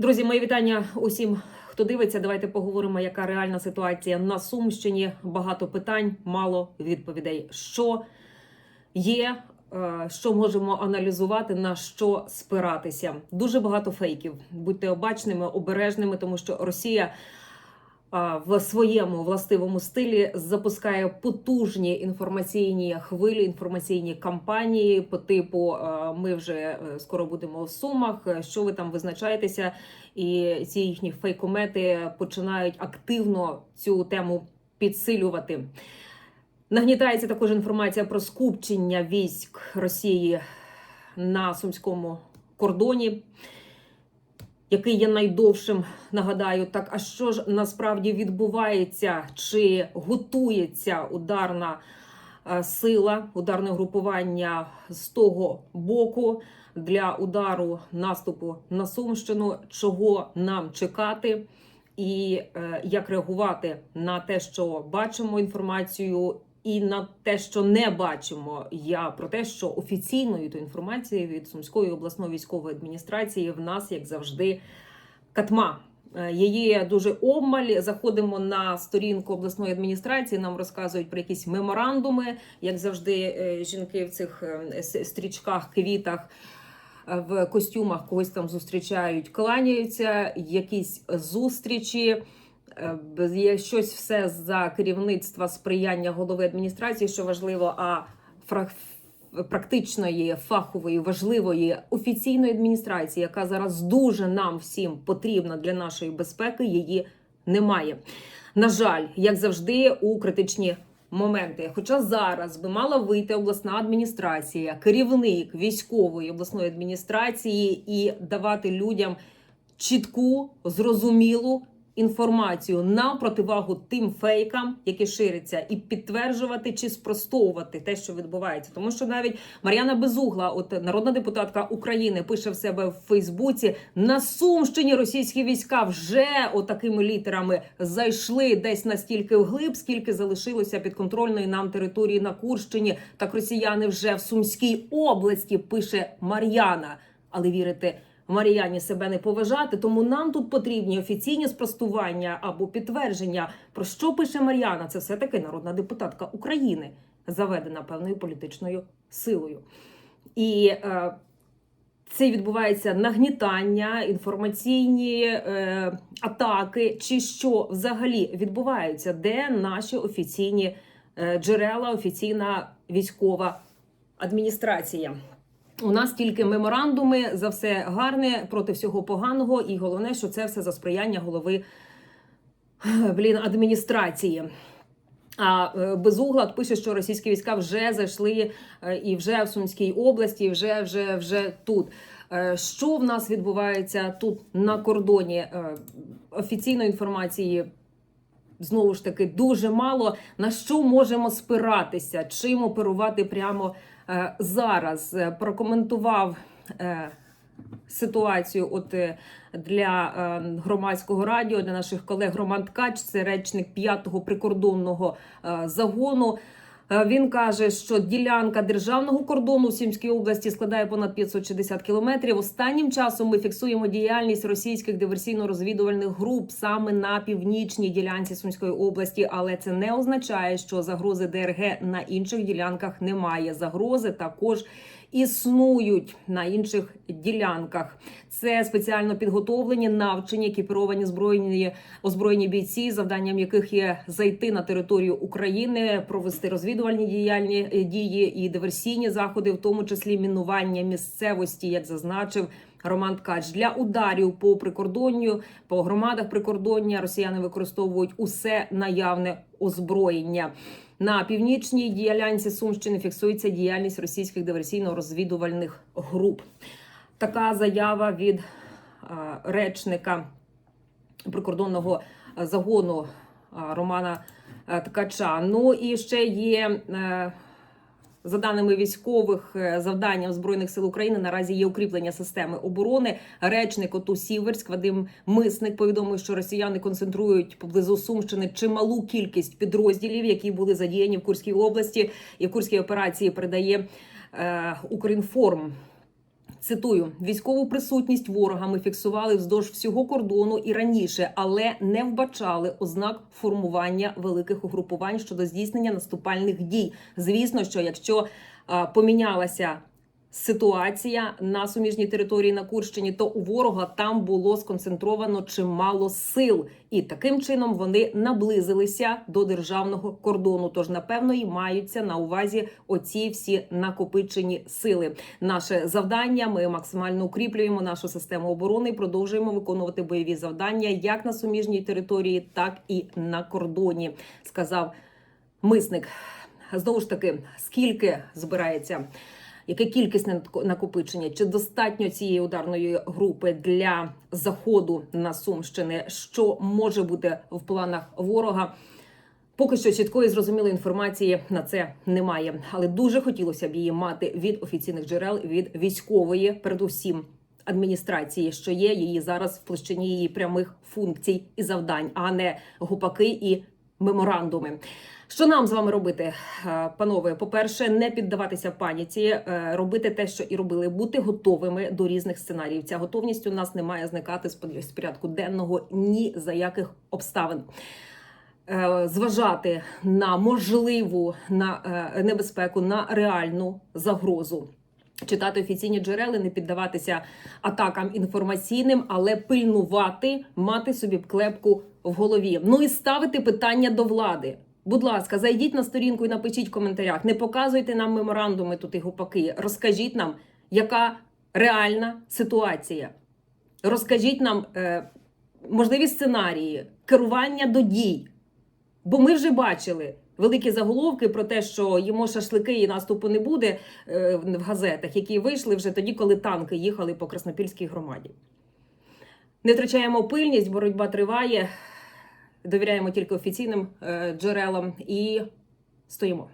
Друзі, мої вітання усім, хто дивиться. Давайте поговоримо, яка реальна ситуація на Сумщині. Багато питань, мало відповідей. Що є, е, що можемо аналізувати, на що спиратися. Дуже багато фейків. Будьте обачними, обережними, тому що Росія. В своєму властивому стилі запускає потужні інформаційні хвилі, інформаційні кампанії по типу ми вже е, скоро будемо в сумах. е, Що ви там визначаєтеся? І ці їхні фейкомети починають активно цю тему підсилювати. Нагнітається також інформація про скупчення військ Росії на сумському кордоні, який є найдовшим. Нагадаю, так а що ж насправді відбувається? Чи готується ударна е, сила, ударне групування з того боку для удару наступу на Сумщину? Чого нам чекати? І е, як реагувати на те, що бачимо інформацію, і на те, що не бачимо. Я про те, що офіційною то інформацією від Сумської обласної військової адміністрації в нас, як завжди, катма. Е, Її дуже обмаль. Заходимо на сторінку обласної адміністрації. Нам розказують про якісь меморандуми, як завжди, е, жінки в цих е, стрічках, квітах. е, В костюмах когось там зустрічають, кланяються, якісь зустрічі. Е, Є щось все за керівництва сприяння голови адміністрації, що важливо, а фрак- практичної, фахової, важливої офіційної адміністрації, яка зараз дуже нам всім потрібна для нашої безпеки, її немає. На жаль, як завжди, у критичні моменти. Хоча зараз би мала вийти обласна адміністрація, керівник військової обласної адміністрації і давати людям чітку, зрозумілу інформацію на противагу тим фейкам, які ширяться, і підтверджувати чи спростовувати те, що відбувається. Тому що навіть Мар'яна Безугла, от народна депутатка України, пише в себе в Фейсбуці: на Сумщині російські війська вже отакими літерами зайшли десь настільки вглиб, скільки залишилося підконтрольної нам території на Курщині. Так росіяни вже в Сумській області пише Мар'яна. Але вірите, Мар'яні себе не поважати, тому нам тут потрібні офіційні спростування або підтвердження. Про що пише Мар'яна? Це все таки народна депутатка України, заведена певною політичною силою. І е, це відбувається нагнітання, інформаційні е, атаки, чи що взагалі відбувається, де наші офіційні е, джерела, офіційна військова адміністрація. У нас тільки меморандуми за все гарне проти всього поганого, і головне, що це все за сприяння голови блін, адміністрації. А е, Безуглад пише, що російські війська вже зайшли е, і вже в Сумській області, і вже, вже, вже тут. Е, Що в нас відбувається тут на кордоні? Офіційної інформації знову ж таки дуже мало. На що можемо спиратися? Чим оперувати прямо зараз? Е, Прокоментував. е, Ситуацію, от е, для е, громадського радіо, для наших колег Роман Ткач, це речник 5-го прикордонного е, загону. Е, Він каже, що ділянка державного кордону в Сімській області складає понад 560 кілометрів. Останнім часом ми фіксуємо діяльність російських диверсійно-розвідувальних груп саме на північній ділянці Сумської області, але це не означає, що загрози ДРГ на інших ділянках немає. Загрози також існують на інших ділянках. Це спеціально підготовлені, навчені, екіпіровані збройні озброєні бійці, завданням яких є зайти на територію України, провести розвідувальні діяльні е, дії і диверсійні заходи, в тому числі мінування місцевості, як зазначив. Роман Ткач для ударів по прикордонню, по громадах прикордоння росіяни використовують усе наявне озброєння. На північній ділянці Сумщини фіксується діяльність російських диверсійно-розвідувальних груп. Така заява від речника прикордонного загону Романа Ткача. Ну і ще є. За даними військових е, завданням збройних сил України наразі є укріплення системи оборони. Речник ОТУ Сіверськ Вадим Мисник повідомив, що росіяни концентрують поблизу Сумщини чималу кількість підрозділів, які були задіяні в Курській області. І в Курській операції передає е, Укрінформ. Цитую: військову присутність ворога ми фіксували вздовж всього кордону і раніше, але не вбачали ознак формування великих угрупувань щодо здійснення наступальних дій. Звісно, що якщо помінялася ситуація на суміжній території на Курщині, то у ворога там було сконцентровано чимало сил, і таким чином вони наблизилися до державного кордону. Тож, напевно, і маються на увазі оці всі накопичені сили. Наше завдання ми максимально укріплюємо нашу систему оборони і продовжуємо виконувати бойові завдання як на суміжній території, так і на кордоні, сказав мисник. Знову ж таки, скільки збирається яке кількісне накопичення? Чи достатньо цієї ударної групи для заходу на Сумщини? Що може бути в планах ворога? Поки що чіткої зрозумілої інформації на це немає, але дуже хотілося б її мати від офіційних джерел від військової, передусім адміністрації, що є її зараз в площині її прямих функцій і завдань, а не гупаки і меморандуми. Що нам з вами робити, е, панове? По-перше, не піддаватися паніці, е, робити те, що і робили, бути готовими до різних сценаріїв. Ця готовність у нас не має зникати з порядку- денного ні за яких обставин. Е, Зважати на можливу на небезпеку, на реальну загрозу. Читати офіційні джерела, не піддаватися атакам інформаційним, але пильнувати, мати собі клепку в голові. Ну і ставити питання до влади. Будь ласка, зайдіть на сторінку і напишіть в коментарях. Не показуйте нам меморандуми тут і гупаки. Розкажіть нам, яка реальна ситуація. Розкажіть нам е, можливі сценарії, керування до дій. Бо ми вже бачили великі заголовки про те, що їмо шашлики і наступу не буде е, в газетах, які вийшли вже тоді, коли танки їхали по Краснопільській громаді. Не втрачаємо пильність, боротьба триває. Довіряємо тільки офіційним е, джерелам і стоїмо.